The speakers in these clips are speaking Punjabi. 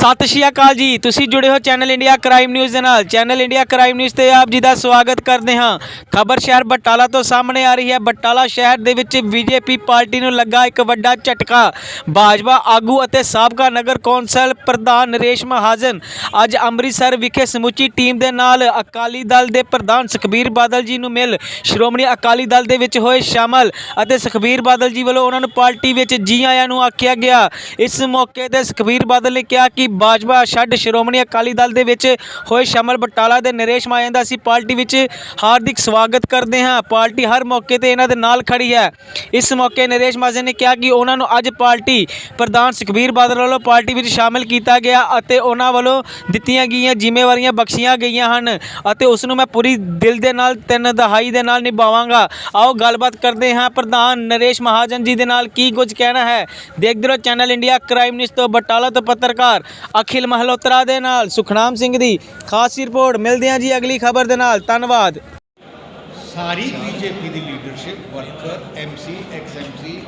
ਸਤਿ ਸ਼੍ਰੀ ਅਕਾਲ ਜੀ। ਤੁਸੀਂ ਜੁੜੇ ਹੋ ਚੈਨਲ ਇੰਡੀਆ ਕ੍ਰਾਈਮ ਨਿਊਜ਼ ਦੇ ਨਾਲ। ਚੈਨਲ ਇੰਡੀਆ ਕ੍ਰਾਈਮ ਨਿਊਜ਼ ਤੇ ਆਪ ਜੀ ਦਾ ਸਵਾਗਤ ਕਰਦੇ ਹਾਂ। ਖਬਰ ਸ਼ਹਿਰ ਬਟਾਲਾ ਤੋਂ ਸਾਹਮਣੇ ਆ ਰਹੀ ਹੈ। ਬਟਾਲਾ ਸ਼ਹਿਰ ਦੇ ਵਿੱਚ ਬੀਜੇਪੀ ਪਾਰਟੀ ਨੂੰ ਲੱਗਾ ਇੱਕ ਵੱਡਾ ਝਟਕਾ। ਭਾਜਪਾ ਆਗੂ ਅਤੇ ਸਾਬਕਾ ਨਗਰ ਕੌਂਸਲ ਪ੍ਰਧਾਨ ਨਰੇਸ਼ ਮਹਾਜਨ ਅੱਜ ਅੰਮ੍ਰਿਤਸਰ ਵਿਖੇ ਸਮੁੱਚੀ ਟੀਮ ਦੇ ਨਾਲ ਅਕਾਲੀ ਦਲ ਦੇ ਪ੍ਰਧਾਨ ਸੁਖਬੀਰ ਬਾਦਲ ਜੀ ਨੂੰ ਮਿਲ ਸ਼੍ਰੋਮਣੀ ਅਕਾਲੀ ਦਲ ਦੇ ਵਿੱਚ ਹੋਏ ਸ਼ਾਮਲ ਅਤੇ ਸੁਖਬੀਰ ਬਾਦਲ ਜੀ ਵੱਲੋਂ ਉਹਨਾਂ ਨੂੰ ਪਾਰਟੀ ਵਿੱਚ ਜੀ ਆਇਆਂ ਨੂੰ ਆਖਿਆ ਗਿਆ। ਇਸ ਮੌਕੇ ਤੇ ਸੁਖਬੀਰ ਬਾਦਲ ਨੇ ਕਿਹਾ ਕਿ ਭਾਜਪਾ ਛੱਡ ਸ਼੍ਰੋਮਣੀ ਅਕਾਲੀ ਦਲ ਦੇ ਵਿੱਚ ਹੋਏ ਸ਼ਾਮਲ ਬਟਾਲਾ ਦੇ ਨਰੇਸ਼ ਮਾਇਆਂ ਦਾ ਅਸੀਂ ਪਾਰਟੀ ਵਿੱਚ ਹਾਰਦਿਕ ਸਵਾਗਤ ਕਰਦੇ ਹਾਂ। ਪਾਰਟੀ ਹਰ ਮੌਕੇ ਤੇ ਇਹਨਾਂ ਦੇ ਨਾਲ ਖੜੀ ਹੈ। ਇਸ ਮੌਕੇ ਨਰੇਸ਼ ਮਾਜਨ ਨੇ ਕਿਹਾ ਕਿ ਉਹਨਾਂ ਨੂੰ ਅੱਜ ਪਾਰਟੀ ਪ੍ਰਧਾਨ ਸੁਖਬੀਰ ਬਾਦਲ ਵੱਲੋਂ ਪਾਰਟੀ ਵਿੱਚ ਸ਼ਾਮਲ ਕੀਤਾ ਗਿਆ ਅਤੇ ਉਹਨਾਂ ਵੱਲੋਂ ਦਿੱਤੀਆਂ ਗਈਆਂ ਜ਼ਿੰਮੇਵਾਰੀਆਂ ਬਖਸ਼ੀਆਂ ਗਈਆਂ ਹਨ ਅਤੇ ਉਸ ਨੂੰ ਮੈਂ ਪੂਰੀ ਦਿਲ ਦੇ ਨਾਲ, ਤਿੰਨ ਦਹਾਈ ਦੇ ਨਾਲ ਨਿਭਾਵਾਂਗਾ। ਆਓ ਗੱਲਬਾਤ ਕਰਦੇ ਹਾਂ ਪ੍ਰਧਾਨ ਨਰੇਸ਼ ਮਹਾਜਨ ਜੀ ਦੇ ਨਾਲ ਕੀ ਕੁਝ ਕਹਿਣਾ ਹੈ। ਦੇਖਦੇ ਰਹੋ ਚੈਨਲ ਇੰਡੀਆ ਕ੍ਰਾਈਮ ਨਿਊਜ਼ ਤੋਂ ਬਟਾਲਾ ਤੋਂ ਪੱਤਰਕਾਰ ਅਖਿਲ ਮਹਲੋਤਰਾ ਦੇ ਨਾਲ ਸੁਖਨਾਮ ਸਿੰਘ ਦੀ ਖਾਸ ਰਿਪੋਰਟ। ਮਿਲਦੇ ਹਾਂ ਜੀ ਅਗਲੀ ਖਬਰ ਦੇ ਨਾਲ। ਧੰਨਵਾਦ। ਸਾਰੀ ਬੀਜੇਪੀ ਦੀ ਲੀਡਰਸ਼ਿਪ ਵਰਕਰ ਐਮਸੀ ਐਕਸਐਮਸੀ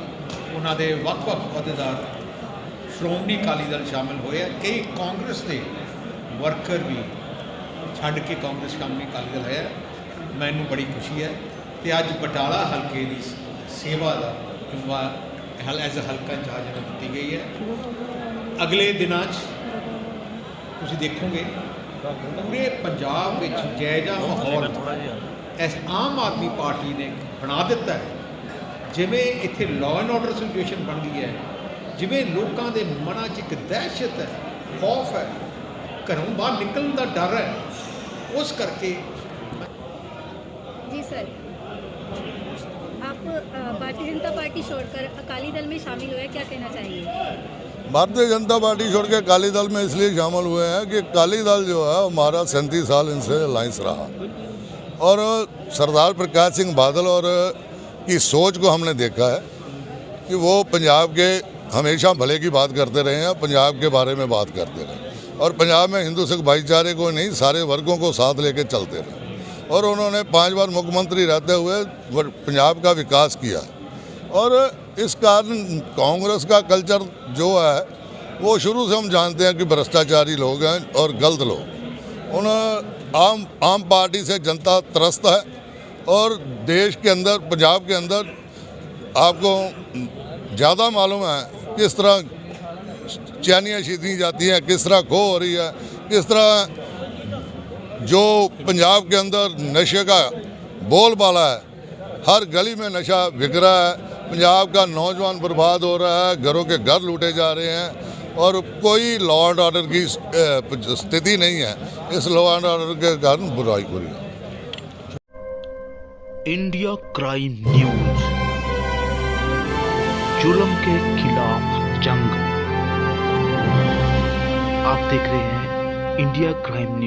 ਉਹਨਾਂ ਦੇ ਵੱਖ-ਵੱਖ ਅਹੁਦੇਦਾਰ, ਸ਼੍ਰੋਮਣੀ ਅਕਾਲੀ ਦਲ ਸ਼ਾਮਿਲ ਹੋਏ ਆ। ਕਈ ਕਾਂਗਰਸ ਦੇ ਵਰਕਰ ਵੀ ਛੱਡ ਕੇ ਕਾਂਗਰਸ ਸ਼੍ਰੋਮਣੀ ਅਕਾਲੀ ਦਲ ਹੈ ਮੈਨੂੰ ਬੜੀ ਖੁਸ਼ੀ ਹੈ ਤੇ ਅੱਜ ਬਟਾਲਾ ਹਲਕੇ ਦੀ ਸੇਵਾ ਦਾ ਹਲ ਐਜ਼ ਹਲਕਾ ਇੰਚਾਰਜ ਦਿੱਤੀ ਗਈ ਹੈ। ਅਗਲੇ ਦਿਨਾਂ 'ਚ ਤੁਸੀਂ ਦੇਖੋਗੇ ਪੂਰੇ ਪੰਜਾਬ ਵਿੱਚ ਜਾਇਜ਼ਾ ਮਾਹੌਲ ਇਸ ਆਮ ਆਦਮੀ ਪਾਰਟੀ ਨੇ ਬਣਾ ਦਿੱਤਾ ਹੈ ਜਿਵੇਂ ਇੱਥੇ ਲਾਅ ਐਂਡ ਆਰਡਰ ਸਿਚੁਏਸ਼ਨ ਬਣ ਗਈ ਹੈ ਜਿਵੇਂ ਲੋਕਾਂ ਦੇ ਮਨਾਂ 'ਚ ਇੱਕ ਦਹਿਸ਼ਤ ਹੈ ਖੌਫ ਹੈ ਘਰੋਂ ਬਾਹਰ ਨਿਕਲਣ ਦਾ ਡਰ ਹੈ ਉਸ ਕਰਕੇ जी सर आप अ, भारतीय जनता पार्टी छोड़कर अकाली दल में शामिल हुए क्या कहना चाहेंगे भारतीय जनता पार्टी छोड़ के अकाली दल में इसलिए शामिल हुए हैं कि अकाली दल जो है हमारा सैंतीस साल इनसे अलायंस रहा। और, सरदार प्रकाश सिंह बादल और, की सोच को हमने देखा है कि वो पंजाब के हमेशा भले की बात करते रहे हैं, पंजाब के बारे में बात करते रहे और पंजाब में हिंदू सिख भाईचारे को नहीं, सारे वर्गों को साथ लेके चलते रहे और उन्होंने पाँच बार मुख्यमंत्री रहते हुए पंजाब का विकास किया और इस कारण कांग्रेस का कल्चर जो है, वो शुरू से हम जानते हैं कि भ्रष्टाचारी लोग हैं और गलत लोग। उन आम आम पार्टी से जनता त्रस्त है और देश के अंदर, पंजाब के अंदर आपको ज़्यादा मालूम है किस तरह चैनियाँ छीनी जाती हैं, किस तरह खो हो रही है, किस तरह जो पंजाब के अंदर नशे का बोलबाला है, हर गली में नशा बिक रहा है। पंजाब का नौजवान बर्बाद हो रहा है, घरों के घर लूटे जा रहे हैं और कोई लॉ एंड ऑर्डर की स्थिति नहीं है। इस लॉ एंड ऑर्डर के कारण बुराई हो रही है। India crime news. जुल्म के खिलाफ जंग। आप देख रहे हैं इंडिया क्राइम न्यूज़।